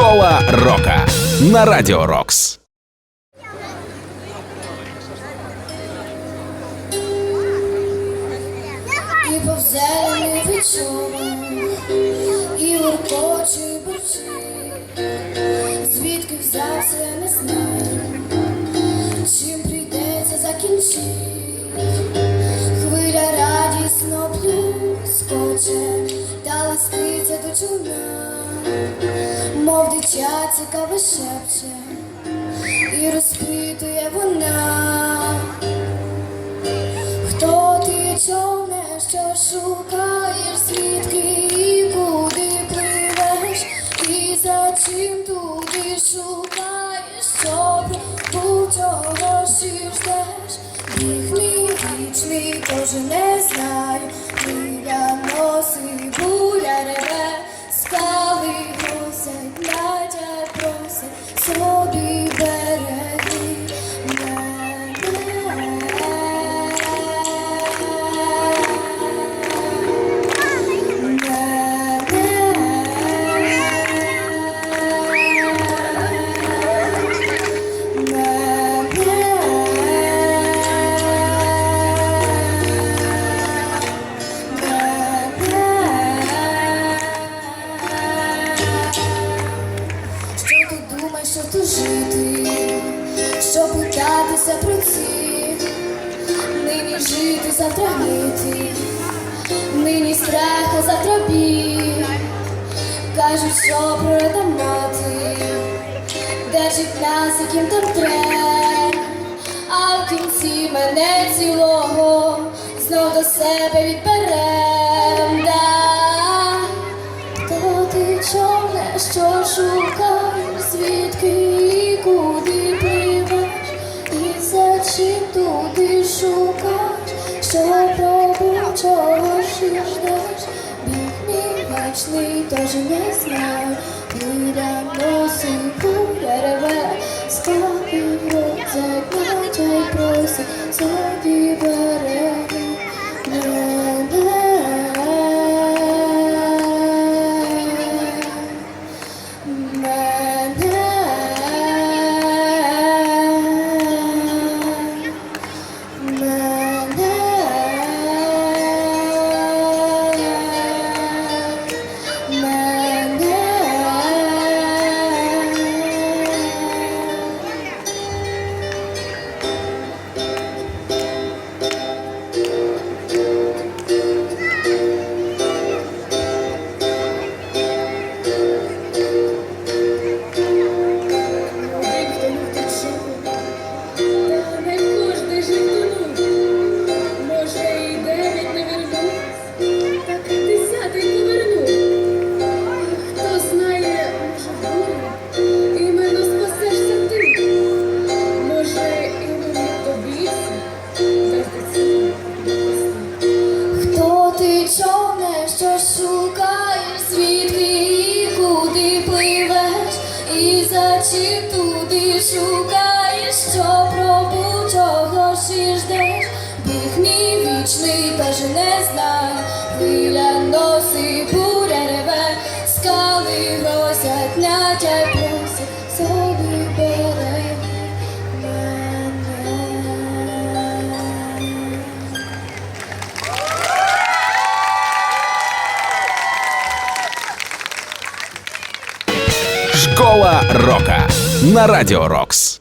Школа рока на Радіо Рокс. І повзелений вечором, і уркоче борчить, звідки взявся, не знаю, чим прийдеться закінчить. Хвиля радісно плюскоче, та листиться до човна, мов дитя цікаво шепче, і розпитує вона. Хто ти човне, що шукаєш, звідки і куди пливеш, і за чим туди шукаєш, що пробув, чого ж і ждеш, біг мій вічний, тож не знаю, хвиля носить, буря реве, скали つも тут жити, що питатися про ці, нині жити, завтра гнити, нині страх, а завтра. Кажуть, що прорада мати, держить нас, яким там треба, а в кінці мене цілого знов до себе відберем. Мій тоже тож не знаю, хвиля носить, буря і за чим туди шукаєш, що пробу, чого ж. Ждеш, біг мій вічний, теж не знає, хвиля Школа рока на Радіо Рокс.